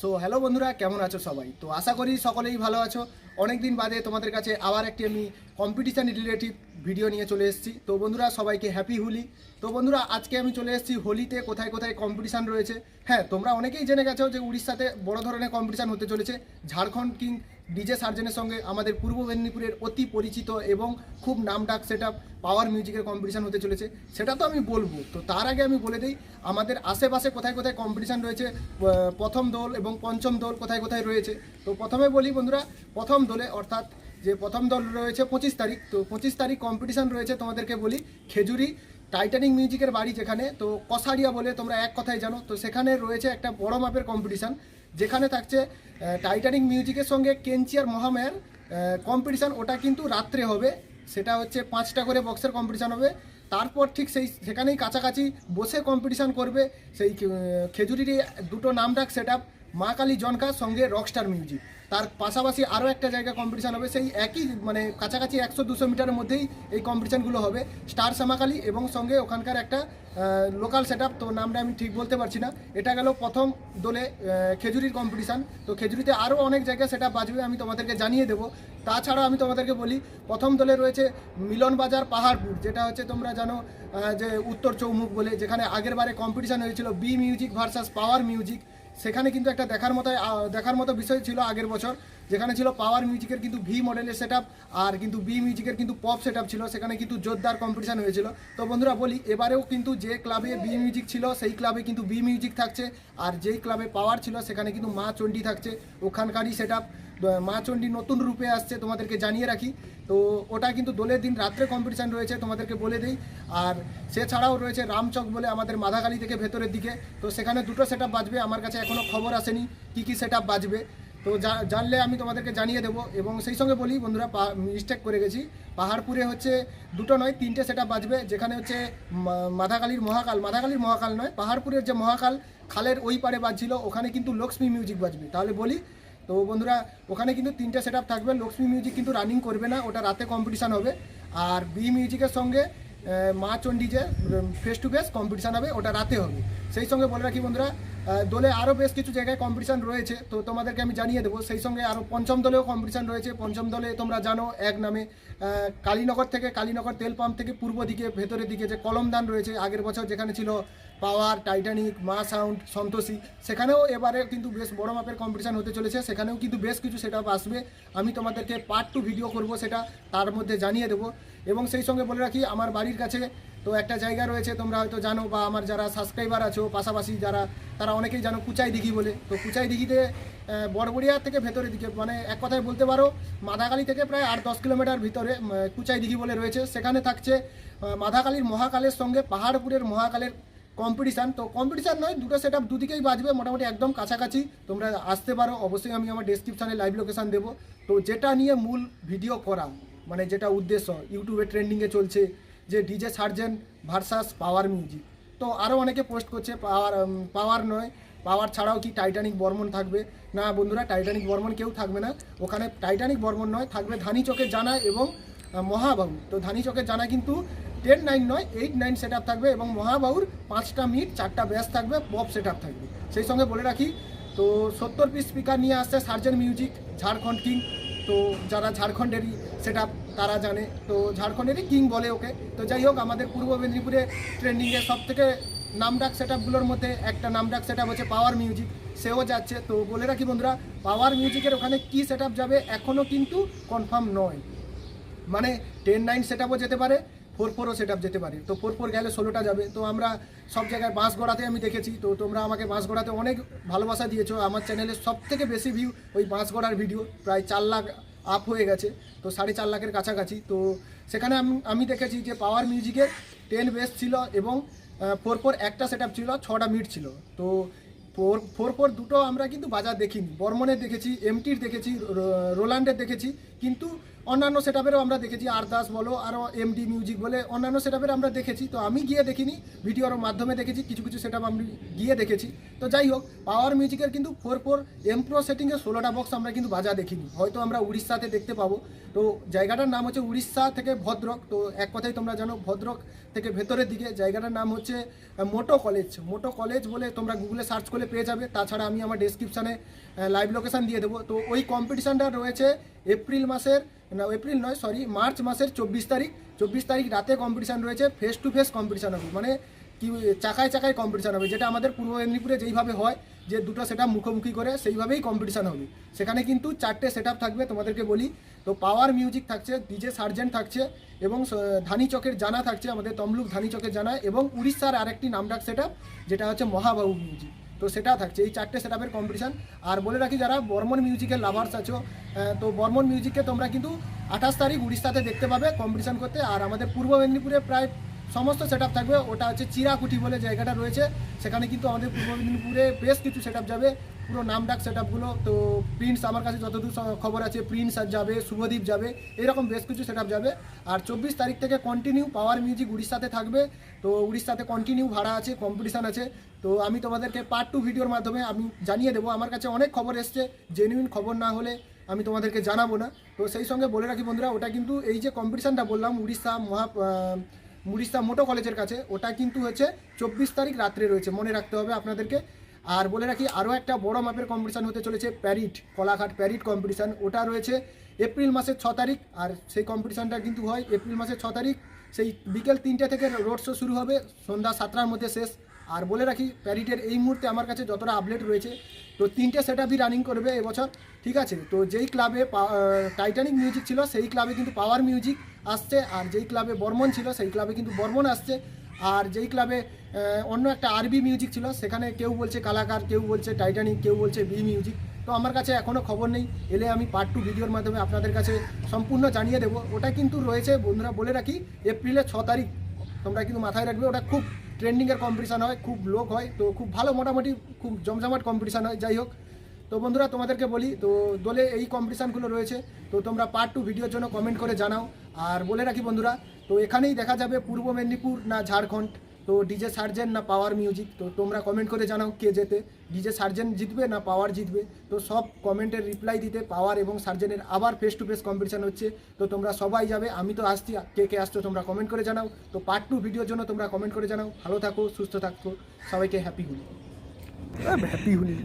So hello বন্ধুরা, কেমন আছো সবাই? তো আশা করি সকলেই ভালো আছো। অনেক দিন বাদে তোমাদের কাছে আবার একটি আমি কম্পিটিশান রিলেটিভ ভিডিও নিয়ে চলে এসেছি। তো বন্ধুরা, সবাইকে হ্যাপি হোলি। তো বন্ধুরা, আজকে আমি চলে এসেছি হোলিতে কোথায় কোথায় কম্পিটিশান রয়েছে। হ্যাঁ তোমরা অনেকেই জেনে গেছো যে উড়িষ্যাতে বড় ধরনের কম্পিটিশান হতে চলেছে। ঝাড়খণ্ড কিং ডিজে সার্জেনের সঙ্গে আমাদের পূর্ব মেদিনীপুরের অতি পরিচিত এবং খুব নামডাক সেটা পাওয়ার মিউজিকের কম্পিটিশান হতে চলেছে। সেটা তো আমি বলব। তো তার আগে আমি বলে দিই, আমাদের আশেপাশে কোথায় কোথায় কম্পিটিশান রয়েছে প্রথম দল এবং পঞ্চম দল কোথায় কোথায় রয়েছে? তো প্রথমে বলি বন্ধুরা, প্রথম দলে অর্থাৎ যে প্রথম দল রয়েছে পঁচিশ তারিখ, তো পঁচিশ তারিখ কম্পিটিশান রয়েছে তোমাদেরকে বলি, খেজুরি টাইটানিক মিউজিকের বাড়ি যেখানে তো কসারিয়া বলে তোমরা এক কথায় জানো তো সেখানে রয়েছে একটা বড় মাপের কম্পিটিশান যেখানে থাকছে টাইটানিক মিউজিকের সঙ্গে কেঞ্চিয়ার মহামের কম্পিটিশান ওটা কিন্তু রাত্রে হবে সেটা হচ্ছে পাঁচটা করে বক্সের কম্পিটিশান হবে তারপর ঠিক সেই সেখানেই কাছাকাছি বসে কম্পিটিশান করবে সেই আহ, খেজুরিরই দুটো নাম ডাক সেট মা কালী জনকা সঙ্গে রকস্টার মিউজিক তার পাশাপাশি আরও একটা জায়গা কম্পিটিশান হবে, সেই একই মানে কাছাকাছি একশো দুশো মিটারের মধ্যেই এই কম্পিটিশানগুলো হবে। স্টার শ্যামাকালী এবং সঙ্গে ওখানকার একটা লোকাল সেট তো নামটা আমি ঠিক বলতে পারছি না। এটা গেল প্রথম দোলে খেজুরির কম্পিটিশান তো খেজুরিতে আরও অনেক জায়গায় সেটা বাজবে, আমি তোমাদেরকে জানিয়ে দেবো। তাছাড়াও আমি তোমাদেরকে বলি, প্রথম দলে রয়েছে মিলন বাজার পাহাড়পুর, যেটা হচ্ছে তোমরা জানো যে উত্তর চৌমুখ বলে, যেখানে আগের বারে কম্পিটিশান হয়েছিল B music versus power music সেখানে কিন্তু একটা দেখার মতো দেখার মতো বিষয় ছিল আগের বছর। যেখানে ছিল পাওয়ার মিউজিকের কিন্তু ভি মডেলের সেট আর কিন্তু বি মিউজিকের কিন্তু পপ সেট ছিল, সেখানে কিন্তু জোরদার কম্পিটিশান হয়েছিল। তো বন্ধুরা বলি, এবারেও কিন্তু যে ক্লাবে বি মিউজিক ছিল, সেই ক্লাবে কিন্তু বি মিউজিক থাকছে আর যেই ক্লাবে পাওয়ার ছিল, সেখানে কিন্তু মা চণ্ডী থাকছে। ওখানকারই সেট মা চণ্ডী নতুন রূপে আসছে, তোমাদেরকে জানিয়ে রাখি। তো ওটা কিন্তু দোলের দিন রাত্রে কম্পিটিশান রয়েছে, তোমাদেরকে বলে দিই। আর সেছাড়াও রয়েছে রামচক বলে আমাদের মাধাকালী থেকে ভেতরের দিকে। তো সেখানে দুটো সেট বাজবে, আমার কাছে এখনও খবর আসেনি কী কী সেট বাজবে। তো জানলে আমি তোমাদেরকে জানিয়ে দেবো এবং সেই সঙ্গে বলি বন্ধুরা মিস্টেক করে গেছি। পাহাড়পুরে হচ্ছে দুটো নয়, তিনটে সেট বাজবে, যেখানে হচ্ছে মাধাকালীর মহাকাল। মাধাকালীর মহাকাল নয়, পাহাড়পুরের যে মহাকাল, খালের ওই পারে বাজছিল, ওখানে কিন্তু লক্ষ্মী মিউজিক বাজবে। তাহলে বলি, তো বন্ধুরা, ওখানে কিন্তু তিনটে সেট থাকবে। লক্ষ্মী মিউজিক কিন্তু রানিং করবে না, ওটা রাতে কম্পিটিশান হবে। আর বি মিউজিকের সঙ্গে মা চণ্ডী যে ফেস টু ফেস কম্পিটিশান হবে, ওটা রাতে হবে। সেই সঙ্গে বলে রাখি বন্ধুরা দলে আরও বেশ কিছু জায়গায় কম্পিটিশান রয়েছে। তো তোমাদেরকে আমি জানিয়ে দেবো, সেই সঙ্গে আরও পঞ্চম দলেও কম্পিটিশান রয়েছে। পঞ্চম দলে তোমরা জানো, এক নামে কালীনগর থেকে কালীনগর তেল পাম্প থেকে পূর্ব দিকে, ভেতরের দিকে যে কলমদান রয়েছে, আগের বছর যেখানে ছিল পাওয়ার টাইটানিক মা সাউন্ড সন্তোষী, সেখানেও এবারে কিন্তু বেশ বড় মাপের কম্পিটিশান হতে চলেছে। সেখানেও কিন্তু বেশ কিছু সেট আসবে। আমি তোমাদেরকে পার্ট টু ভিডিও করব সেটা, তার মধ্যে জানিয়ে দেবো। এবং সেই সঙ্গে বলে রাখি, আমার বাড়ির কাছে তো একটা জায়গা রয়েছে, তোমরা হয়তো জানো বা আমার যারা সাবস্ক্রাইবার আছো, পাশাপাশি যারা, তারা অনেকেই জানো কুচাই দিঘি বলে। তো কুচাই দিঘিতে বড়বড়িয়া থেকে ভেতরের দিকে মানে এক কথায় বলতে পারো মাদাকালী থেকে প্রায় আট দশ কিলোমিটার ভিতরে কুচাই দিঘি বলে রয়েছে। সেখানে থাকছে মাধাকালীর মহাকালের সঙ্গে পাহাড়পুরের মহাকালের কম্পিটিশান তো কম্পিটিশান নয়, দুটো সেট আপ দুদিকেই বাজবে, মোটামুটি একদম কাছাকাছি। তোমরা আসতে পারো, অবশ্যই আমি আমার ডেসক্রিপশানে লাইভ লোকেশান দেবো। তো যেটা নিয়ে মূল ভিডিও করা মানে যেটা উদ্দেশ্য, ইউটিউবে ট্রেন্ডিংয়ে চলছে যে DJ sergeant versus power music. তো আরও অনেকে পোস্ট করছে পাওয়ার পাওয়ার নয় পাওয়ার ছাড়াও কি টাইটানিক বর্মন থাকবে? না বন্ধুরা টাইটানিক বর্মন কেউ থাকবে না। ওখানে টাইটানিক বর্মন নয় থাকবে ধানি চোখের জানা এবং আহ, মহাবাবু তো ধানি চোখের জানা কিন্তু টেন নাইন নয় এইট নাইন সেট থাকবে এবং মহাবাবুর পাঁচটা মিট চারটা ব্যাস থাকবে পপ সেট থাকবে। সেই সঙ্গে বলে রাখি তো সত্তর পিস স্পিকার নিয়ে আসছে সার্জেন মিউজিক ঝাড়খণ্ড কিং তো যারা ঝাড়খণ্ডেরই সেটা তারা জানে। তো ঝাড়খণ্ডেরই কিং বলে ওকে। তো যাই হোক, আমাদের পূর্ব মেদিনীপুরে ট্রেন্ডিংয়ে সব থেকে নামডাক সেট আপগুলোর মধ্যে একটা নামডাক সেট আপ হচ্ছে পাওয়ার মিউজিক সেও যাচ্ছে। তো বলে রাখি বন্ধুরা পাওয়ার মিউজিকের ওখানে কি সেট যাবে এখনও কিন্তু কনফার্ম নয়। মানে টেন নাইন সেট যেতে পারে ফোর ফোরও সেট যেতে পারে। তো ফোর ফোর গেলে ষোলোটা যাবে। তো আমরা সব জায়গায় বাঁশগড়াতে আমি দেখেছি। তো তোমরা আমাকে বাঁশগড়াতে অনেক ভালোবাসা দিয়েছ। আমার চ্যানেলে সব থেকে বেশি ভিউ ওই বাঁশগড়ার ভিডিও প্রায় চার লাখ আপ হয়ে গেছে। তো সাড়ে চার লাখের কাছাকাছি। তো সেখানে আমি আমি দেখেছি যে পাওয়ার মিউজিকের টেন বেস ছিল এবং ফোর পর একটা সেট ছিল, ছটা মিট ছিল। তো ফোর ফোর ফোর দুটো আমরা কিন্তু বাজার দেখিনি। বর্মনের দেখেছি এমটির দেখেছি রোলান্ডের দেখেছি। কিন্তু অন্যান্য সেটআপেরও আমরা দেখেছি, আরদাস বলো, আরও এমডি মিউজিক বলে, অন্যান্য সেটআপের আমরা দেখেছি। তো আমি গিয়ে দেখিনি ভিডিওর মাধ্যমে দেখেছি, কিছু কিছু সেটআপ আমি গিয়ে দেখেছি। তো যাই হোক পাওয়ার মিউজিকের কিন্তু ফোর ফোর এম প্রো সেটিংয়ে ষোলোটা বক্স আমরা কিন্তু বাজা দেখিনি। হয়তো আমরা উড়িষ্যাতে দেখতে পাবো। তো জায়গাটার নাম হচ্ছে উড়িষ্যা থেকে ভদ্রক। তো এক কথাই তোমরা জানো, ভদ্রক থেকে ভেতরের দিকে। জায়গাটার নাম হচ্ছে মোটো কলেজ মোটো কলেজ বলে তোমরা গুগলে সার্চ করলে পেয়ে যাবে। তাছাড়া আমি আমার ডেসক্রিপশানে লাইভ লোকেশান দিয়ে দেবো। তো ওই কম্পিটিশানটা রয়েছে এপ্রিল মাসের, না, এপ্রিল নয় সরি মার্চ মাসের চব্বিশ তারিখ। চব্বিশ তারিখ রাতে কম্পিটিশান রয়েছে ফেস টু ফেস কম্পিটিশান হবে। মানে কি, চাকায় চাকায় কম্পিটিশান হবে, যেটা আমাদের পূর্ব মেদিনীপুরে যেইভাবে হয়, যে দুটো সেটআপ মুখোমুখি করে সেইভাবেই কম্পিটিশান হবে। সেখানে কিন্তু চারটে সেটআপ থাকবে, তোমাদেরকে বলি। তো পাওয়ার মিউজিক থাকছে ডিজে সার্জেন্ট থাকছে, এবং ধানি চকের জানা থাকছে, আমাদের তমলুক ধানি চকের জানা, এবং উড়িষ্যার আরেকটি নামডাক সেটআপ যেটা হচ্ছে মহাবাহু মিউজিক তো সেটা থাকছে। এই চারটে সেট আপের কম্পিটিশান আর বলে রাখি, যারা বর্মন মিউজিকের লাভার্স আছো তো বর্মন মিউজিককে তোমরা কিন্তু আঠাশ তারিখ উড়িষ্যাতে দেখতে পাবে কম্পিটিশান করতে। আর আমাদের পূর্ব মেদিনীপুরে প্রায় সমস্ত সেট থাকবে। ওটা হচ্ছে চিরাকুটি বলে জায়গাটা রয়েছে। সেখানে কিন্তু আমাদের পূর্ব মেদিনীপুরে বেশ কিছু সেট যাবে। পুরো নাম ডাক সেট আপগুলো তো প্রিন্স আমার কাছে যতদূর খবর আছে, প্রিন্স আর যাবে, শুভদীপ যাবে, এরকম বেশ কিছু সেট যাবে। আর চব্বিশ তারিখ থেকে কন্টিনিউ পাওয়ার মিউজিক উড়িষ্যাতে থাকবে, তো উড়িষ্যাতে কন্টিনিউ ভাড়া আছে কম্পিটিশান আছে। তো আমি তোমাদেরকে পার্ট টু ভিডিওর মাধ্যমে আমি জানিয়ে দেবো, আমার কাছে অনেক খবর এসছে জেনুইন খবর না হলে আমি তোমাদেরকে জানাব না। তো সেই সঙ্গে বলে রাখি বন্ধুরা, ওটা কিন্তু এই যে কম্পিটিশানটা বললাম, উড়িষ্যা মহা উড়িষ্যা মোটো কলেজের কাছে, ওটা কিন্তু হচ্ছে চব্বিশ তারিখ রাত্রে রয়েছে, মনে রাখতে হবে আপনাদেরকে। আর বলে রাখি, আরও একটা বড় মাপের কম্পিটিশান হতে চলেছে প্যারিট কলাঘাট প্যারিট কম্পিটিশান ওটা রয়েছে এপ্রিল মাসের ছ তারিখ, আর সেই কম্পিটিশানটা কিন্তু হয় এপ্রিল মাসের ছ তারিখ। সেই বিকেল তিনটে থেকে রোড শো শুরু হবে, সন্ধ্যা সাতটার মধ্যে শেষ। আর বলে রাখি প্যারিটের এই মুহূর্তে আমার কাছে যতটা আপডেট রয়েছে, তো তিনটে সেট আপই রানিং করবে এবছর, ঠিক আছে? তো যেই ক্লাবে টাইটানিক মিউজিক ছিল, সেই ক্লাবে কিন্তু পাওয়ার মিউজিক আসছে, আর যেই ক্লাবে বর্মন ছিল, সেই ক্লাবে কিন্তু বর্মন আসছে। আর যেই ক্লাবে অন্য একটা আরবি মিউজিক ছিল, সেখানে কেউ বলছে কালাকার, কেউ বলছে টাইটানিক কেউ বলছে বি মিউজিক তো আমার কাছে এখনও খবর নেই, এলে আমি পার্ট টু ভিডিওর মাধ্যমে আপনাদের কাছে সম্পূর্ণ জানিয়ে দেবো। ওটা কিন্তু রয়েছে, বন্ধুরা, বলে রাখি এপ্রিলের ছ তারিখ। তোমরা কিন্তু মাথায় রাখবে, ওটা খুব ট্রেন্ডিংয়ের কম্পিটিশান হয়, খুব লোক হয়, তো খুব ভালো মোটামুটি, খুব জমজমাট কম্পিটিশান হয়, যাই হোক। তো বন্ধুরা, তোমাদেরকে বলি, তো দোলে এই কম্পিটিশানগুলো রয়েছে, তো তোমরা পার্ট টু ভিডিওর জন্য কমেন্ট করে জানাও। আর বলে রাখি, বন্ধুরা, তো এখানেই দেখা যাবে পূর্ব মেদিনীপুর না ঝাড়খণ্ড। তো ডিজে সার্জেন না পাওয়ার মিউজিক তো তোমরা কমেন্ট করে জানাও কে যেতে ডিজে সার্জেন জিতবে না পাওয়ার জিতবে? তো সব কমেন্টের রিপ্লাই দিতে পাওয়ার এবং সার্জেনের আবার ফেস টু ফেস কম্পিটিশান হচ্ছে। তো তোমরা সবাই যাবে, আমি তো আসছি কে কে আসছো তোমরা কমেন্ট করে জানাও। তো পার্ট টু ভিডিওর জন্য তোমরা কমেন্ট করে জানাও। ভালো থাকো, সুস্থ থাকো, সবাইকে হ্যাপি হুলি। হ্যাপি হুলি।